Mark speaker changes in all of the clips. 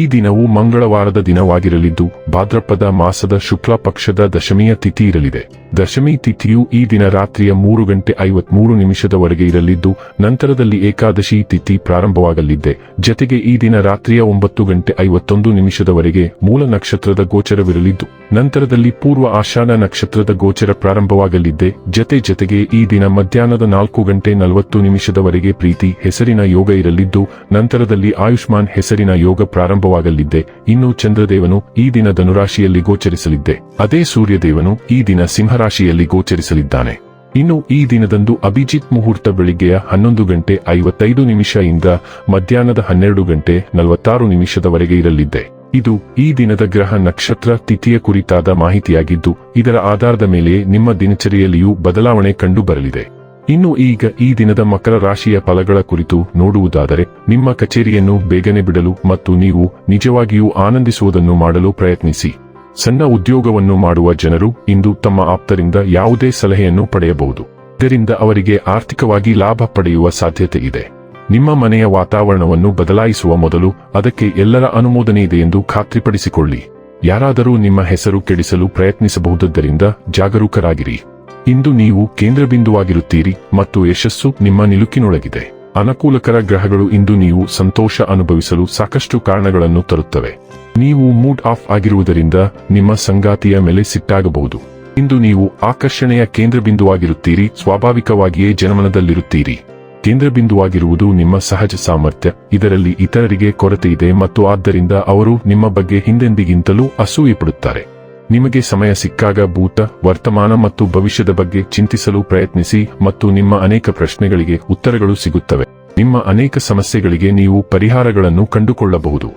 Speaker 1: ಈ ದಿನವು ಮಂಗಳವಾರದ ದಿನವಾಗಿರಲಿದ್ದು, ಭಾದ್ರಪದ ಮಾಸದ ಶುಕ್ಲ ಪಕ್ಷದ ದಶಮಿಯ ತಿಥಿ ಇರಲಿದೆ. ದಶಮಿ ತಿಥಿಯು ಈ ದಿನ ರಾತ್ರಿಯ ಮೂರು ಗಂಟೆ ಐವತ್ಮೂರು ನಿಮಿಷದವರೆಗೆ ಇರಲಿದ್ದು, ನಂತರದಲ್ಲಿ ಏಕಾದಶಿ ತಿಥಿ ಪ್ರಾರಂಭವಾಗಲಿದ್ದೆ ಜತೆಗೆ ಈ ದಿನ ರಾತ್ರಿಯ ಒಂಬತ್ತು ಗಂಟೆ ಐವತ್ತೊಂದು ನಿಮಿಷದವರೆಗೆ ಮೂಲ ನಕ್ಷತ್ರದ ಗೋಚರವಿರಲಿದ್ದು, ನಂತರದಲ್ಲಿ ಪೂರ್ವ ಆಶಾನ ನಕ್ಷತ್ರದ ಗೋಚರ ಪ್ರಾರಂಭವಾಗಲಿದ್ದೆ ಜತೆ ಜತೆಗೆ ಈ ದಿನ ಮಧ್ಯಾಹ್ನದ ನಾಲ್ಕು ಗಂಟೆ ನಲವತ್ತು ನಿಮಿಷದವರೆಗೆ ಪ್ರೀತಿ, ಹೆಸರಿನ ಯೋಗ ಇರಲಿದ್ದು, ನಂತರದಲ್ಲಿ ಆಯುಷ್ಮಾನ್ ಹೆಸರಿನ ಯೋಗ ಪ್ರಾರಂಭವಾಗಲಿದ್ದೆ. ಇನ್ನು ಚಂದ್ರದೇವನು ಈ ದಿನ ಧನುರಾಶಿಯಲ್ಲಿ ಗೋಚರಿಸಲಿದ್ದೆ. ಅದೇ ಸೂರ್ಯದೇವನು ಈ ದಿನ ಸಿಂಹರಾಶಿಯಲ್ಲಿ ಗೋಚರಿಸಲಿದ್ದಾನೆ. ಇನ್ನು ಈ ದಿನದಂದು ಅಭಿಜಿತ್ ಮುಹೂರ್ತ ಬೆಳಿಗ್ಗೆಯ ಹನ್ನೊಂದು ಗಂಟೆ ಐವತ್ತೈದು ನಿಮಿಷ ಇಂದ ಮಧ್ಯಾಹ್ನದ ಹನ್ನೆರಡು ಗಂಟೆ ನಲವತ್ತಾರು ನಿಮಿಷದವರೆಗೆ ಇರಲಿದ್ದೆ. ಇದು ಈ ದಿನದ ಗ್ರಹ ನಕ್ಷತ್ರ ತಿಥಿಯ ಕುರಿತಾದ ಮಾಹಿತಿಯಾಗಿದ್ದು, ಇದರ ಆಧಾರದ ಮೇಲೆ ನಿಮ್ಮ ದಿನಚರಿಯಲ್ಲಿಯೂ ಬದಲಾವಣೆ ಕಂಡು ಬರಲಿದೆ ಇನ್ನು ಈಗ ಈ ದಿನದ ಮಕರ ರಾಶಿಯ ಫಲಗಳ ಕುರಿತು ನೋಡುವುದಾದರೆ, ನಿಮ್ಮ ಕಚೇರಿಯನ್ನು ಬೇಗನೆ ಬಿಡಲು ಮತ್ತು ನೀವು ನಿಜವಾಗಿಯೂ ಆನಂದಿಸುವುದನ್ನು ಮಾಡಲು ಪ್ರಯತ್ನಿಸಿ. ಸಣ್ಣ ಉದ್ಯೋಗವನ್ನು ಮಾಡುವ ಜನರು ಇಂದು ತಮ್ಮ ಆಪ್ತರಿಂದ ಯಾವುದೇ ಸಲಹೆಯನ್ನು ಪಡೆಯಬಹುದು. ಇದರಿಂದ ಅವರಿಗೆ ಆರ್ಥಿಕವಾಗಿ ಲಾಭ ಪಡೆಯುವ ಸಾಧ್ಯತೆ ಇದೆ. ನಿಮ್ಮ ಮನೆಯ ವಾತಾವರಣವನ್ನು ಬದಲಾಯಿಸುವ ಮೊದಲು ಅದಕ್ಕೆ ಎಲ್ಲರ ಅನುಮೋದನೆ ಇದೆ ಎಂದು ಖಾತ್ರಿಪಡಿಸಿಕೊಳ್ಳಿ. ಯಾರಾದರೂ ನಿಮ್ಮ ಹೆಸರು ಕೆಡಿಸಲು ಪ್ರಯತ್ನಿಸಬಹುದದ್ದರಿಂದ ಜಾಗರೂಕರಾಗಿರಿ. ಇಂದು ನೀವು ಕೇಂದ್ರಬಿಂದುವಾಗಿರುತ್ತೀರಿ ಮತ್ತು ಯಶಸ್ಸು ನಿಮ್ಮ ನಿಲುಕಿನೊಳಗಿದೆ. ಅನುಕೂಲಕರ ಗ್ರಹಗಳು ಇಂದು ನೀವು ಸಂತೋಷ ಅನುಭವಿಸಲು ಸಾಕಷ್ಟು ಕಾರಣಗಳನ್ನು ತರುತ್ತವೆ. ನೀವು ಮೂಡ್ ಆಫ್ ಆಗಿರುವುದರಿಂದ ನಿಮ್ಮ ಸಂಗಾತಿಯ ಮೇಲೆ ಸಿಟ್ಟಾಗಬಹುದು. ಇಂದು ನೀವು ಆಕರ್ಷಣೆಯ ಕೇಂದ್ರಬಿಂದುವಾಗಿರುತ್ತೀರಿ, ಸ್ವಾಭಾವಿಕವಾಗಿಯೇ ಜನಮನದಲ್ಲಿರುತ್ತೀರಿ. ಕೇಂದ್ರಬಿಂದುವಾಗಿರುವುದು ನಿಮ್ಮ ಸಹಜ ಸಾಮರ್ಥ್ಯ, ಇದರಲ್ಲಿ ಇತರರಿಗೆ ಕೊರತೆ ಇದೆ ಮತ್ತು ಆದ್ದರಿಂದ ಅವರು ನಿಮ್ಮ ಬಗ್ಗೆ ಹಿಂದೆಂದಿಗಿಂತಲೂ ಅಸೂಯೆ ಪಡುತ್ತಾರೆ ನಿಮಗೆ ಸಮಯ ಸಿಕ್ಕಾಗ ಭೂತ, ವರ್ತಮಾನ ಮತ್ತು ಭವಿಷ್ಯದ ಬಗ್ಗೆ ಚಿಂತಿಸಲು ಪ್ರಯತ್ನಿಸಿ ಮತ್ತು ನಿಮ್ಮ ಅನೇಕ ಪ್ರಶ್ನೆಗಳಿಗೆ ಉತ್ತರಗಳು ಸಿಗುತ್ತವೆ. ನಿಮ್ಮ ಅನೇಕ ಸಮಸ್ಯೆಗಳಿಗೆ ನೀವು ಪರಿಹಾರಗಳನ್ನು ಕಂಡುಕೊಳ್ಳಬಹುದು.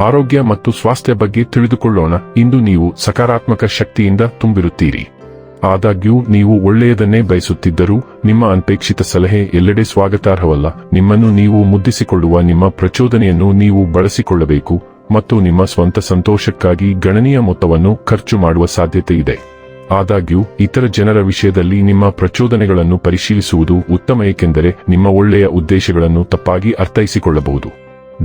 Speaker 1: ಆರೋಗ್ಯ ಮತ್ತು ಸ್ವಾಸ್ಥ್ಯ ಬಗ್ಗೆ ತಿಳಿದುಕೊಳ್ಳೋಣ. ಇಂದು ನೀವು ಸಕಾರಾತ್ಮಕ ಶಕ್ತಿಯಿಂದ ತುಂಬಿರುತ್ತೀರಿ. ಆದಾಗ್ಯೂ, ನೀವು ಒಳ್ಳೆಯದನ್ನೇ ಬಯಸುತ್ತಿದ್ದರೂ, ನಿಮ್ಮ ಅನಪೇಕ್ಷಿತ ಸಲಹೆ ಎಲ್ಲೆಡೆ ಸ್ವಾಗತಾರ್ಹವಲ್ಲ. ನಿಮ್ಮನ್ನು ನೀವು ಮುದ್ದಿಸಿಕೊಳ್ಳುವ ನಿಮ್ಮ ಪ್ರಚೋದನೆಯನ್ನು ನೀವು ಬಳಸಿಕೊಳ್ಳಬೇಕು. ಮತ್ತು ನಿಮ್ಮ ಸ್ವಂತ ಸಂತೋಷಕ್ಕಾಗಿ ಗಣನೀಯ ಮೊತ್ತವನ್ನು ಖರ್ಚು ಮಾಡುವ ಸಾಧ್ಯತೆ ಇದೆ. ಆದಾಗ್ಯೂ, ಇತರ ಜನರ ವಿಷಯದಲ್ಲಿ ನಿಮ್ಮ ಪ್ರಚೋದನೆಗಳನ್ನು ಪರಿಶೀಲಿಸುವುದು ಉತ್ತಮ, ಏಕೆಂದರೆ ನಿಮ್ಮ ಒಳ್ಳೆಯ ಉದ್ದೇಶಗಳನ್ನು ತಪ್ಪಾಗಿ ಅರ್ಥೈಸಿಕೊಳ್ಳಬಹುದು.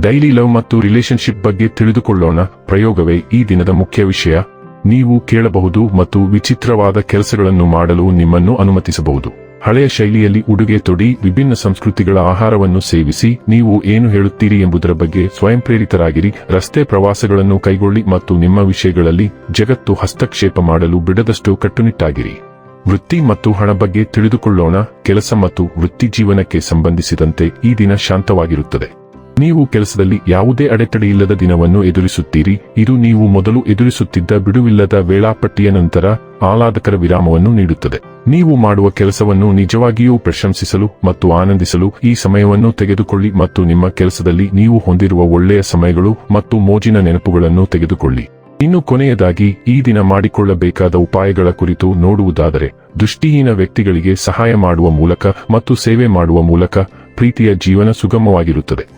Speaker 1: ಡೈಲಿ ಲವ್ ಮತ್ತು ರಿಲೇಶನ್ಶಿಪ್ ಬಗ್ಗೆ ತಿಳಿದುಕೊಳ್ಳೋಣ. ಪ್ರಯೋಗವೇ ಈ ದಿನದ ಮುಖ್ಯ ವಿಷಯ. ನೀವು ಕೇಳಬಹುದು ಮತ್ತು ವಿಚಿತ್ರವಾದ ಕೆಲಸಗಳನ್ನು ಮಾಡಲು ನಿಮ್ಮನ್ನು ಅನುಮತಿಸಬಹುದು. ಹಳೆಯ ಶೈಲಿಯಲ್ಲಿ ಉಡುಗೆ ತೊಡಿ, ವಿಭಿನ್ನ ಸಂಸ್ಕೃತಿಗಳ ಆಹಾರವನ್ನು ಸೇವಿಸಿ, ನೀವು ಏನು ಹೇಳುತ್ತೀರಿ ಎಂಬುದರ ಬಗ್ಗೆ ಸ್ವಯಂ ಪ್ರೇರಿತರಾಗಿರಿ ರಸ್ತೆ ಪ್ರವಾಸಗಳನ್ನು ಕೈಗೊಳ್ಳಿ ಮತ್ತು ನಿಮ್ಮ ವಿಷಯಗಳಲ್ಲಿ ಜಗತ್ತು ಹಸ್ತಕ್ಷೇಪ ಮಾಡಲು ಬಿಡದಷ್ಟು ಕಟ್ಟುನಿಟ್ಟಾಗಿರಿ. ವೃತ್ತಿ ಮತ್ತು ಹಣ ಬಗ್ಗೆ ತಿಳಿದುಕೊಳ್ಳೋಣ. ಕೆಲಸ ಮತ್ತು ವೃತ್ತಿ ಜೀವನಕ್ಕೆ ಸಂಬಂಧಿಸಿದಂತೆ ಈ ದಿನ ಶಾಂತವಾಗಿರುತ್ತದೆ. ನೀವು ಕೆಲಸದಲ್ಲಿ ಯಾವುದೇ ಅಡೆತಡೆಯಿಲ್ಲದ ದಿನವನ್ನು ಎದುರಿಸುತ್ತೀರಿ. ಇದು ನೀವು ಮೊದಲು ಎದುರಿಸುತ್ತಿದ್ದ ಬಿಡುವಿಲ್ಲದ ವೇಳಾಪಟ್ಟಿಯ ನಂತರ ಆಹ್ಲಾದಕರ ವಿರಾಮವನ್ನು ನೀಡುತ್ತದೆ. ನೀವು ಮಾಡುವ ಕೆಲಸವನ್ನು ನಿಜವಾಗಿಯೂ ಪ್ರಶಂಸಿಸಲು ಮತ್ತು ಆನಂದಿಸಲು ಈ ಸಮಯವನ್ನು ತೆಗೆದುಕೊಳ್ಳಿ ಮತ್ತು ನಿಮ್ಮ ಕೆಲಸದಲ್ಲಿ ನೀವು ಹೊಂದಿರುವ ಒಳ್ಳೆಯ ಸಮಯಗಳು ಮತ್ತು ಮೋಜಿನ ನೆನಪುಗಳನ್ನು ತೆಗೆದುಕೊಳ್ಳಿ. ಇನ್ನು ಕೊನೆಯದಾಗಿ, ಈ ದಿನ ಮಾಡಿಕೊಳ್ಳಬೇಕಾದ ಉಪಾಯಗಳ ಕುರಿತು ನೋಡುವುದಾದರೆ, ದೃಷ್ಟಿಹೀನ ವ್ಯಕ್ತಿಗಳಿಗೆ ಸಹಾಯ ಮಾಡುವ ಮೂಲಕ ಮತ್ತು ಸೇವೆ ಮಾಡುವ ಮೂಲಕ ಪ್ರೀತಿಯ ಜೀವನ ಸುಗಮವಾಗಿರುತ್ತದೆ.